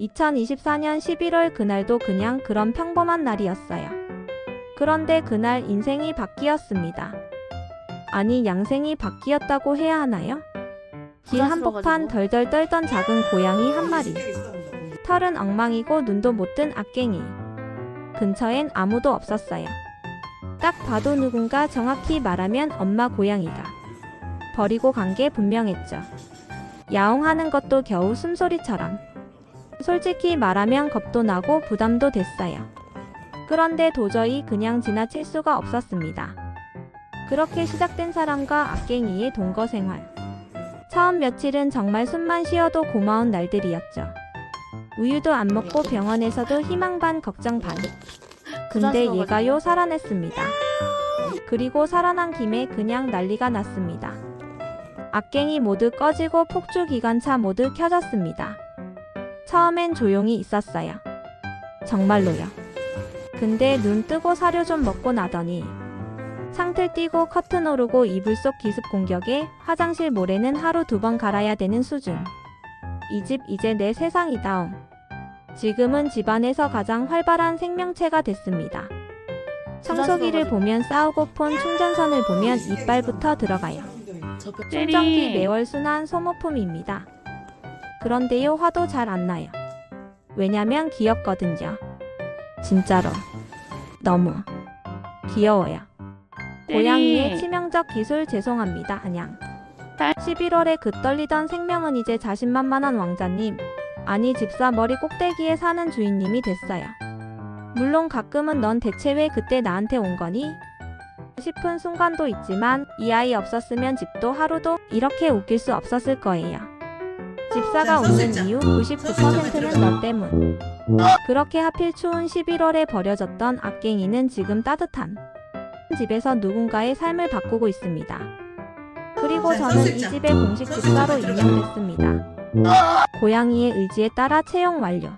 2024년 11월 그날도 그냥 그런 평범한 날이었어요. 그런데 그날 인생이 바뀌었습니다. 아니, 양생이 바뀌었다고 해야 하나요? 길 한복판 덜덜 떨던 작은 고양이 한 마리. 털은 엉망이고 눈도 못 뜬 악갱이. 근처엔 아무도 없었어요. 딱 봐도 누군가 정확히 말하면 엄마 고양이가 버리고 간 게 분명했죠. 야옹하는 것도 겨우 숨소리처럼. 솔직히 말하면 겁도 나고 부담도 됐어요. 그런데 도저히 그냥 지나칠 수가 없었습니다. 그렇게 시작된 사람과 악갱이의 동거 생활. 처음 며칠은 정말 숨만 쉬어도 고마운 날들이었죠. 우유도 안 먹고 병원에서도 희망 반 걱정 반. 근데 얘가요 살아냈습니다. 그리고 살아난 김에 그냥 난리가 났습니다. 악갱이 모두 꺼지고 폭주 기관차 모두 켜졌습니다. 처음엔 조용히 있었어요. 정말로요. 근데 눈 뜨고 사료 좀 먹고 나더니 상틀 뛰고 커튼 오르고 이불 속 기습 공격에 화장실 모래는 하루 두 번 갈아야 되는 수준. 이 집 이제 내 세상이다옹. 지금은 집안에서 가장 활발한 생명체가 됐습니다. 청소기를 보면 싸우고 폰 충전선을 보면 이빨부터 들어가요. 충전기 매월 순환 소모품입니다. 그런데요 화도 잘 안 나요. 왜냐면 귀엽거든요. 진짜로 너무 귀여워요. 고양이의 치명적 기술 죄송합니다. 안녕. 11월에 그 떨리던 생명은 이제 자신만만한 왕자님, 아니 집사 머리 꼭대기에 사는 주인님이 됐어요. 물론 가끔은 넌 대체 왜 그때 나한테 온 거니? 싶은 순간도 있지만 이 아이 없었으면 집도 하루도 이렇게 웃길 수 없었을 거예요. 집사가 웃는 이유 99%는 너 때문. 그렇게 하필 추운 11월에 버려졌던 악갱이는 지금 따뜻한 집에서 누군가의 삶을 바꾸고 있습니다. 그리고 저는 이 집의 공식 집사로 임명됐습니다. 고양이의 의지에 따라 채용 완료.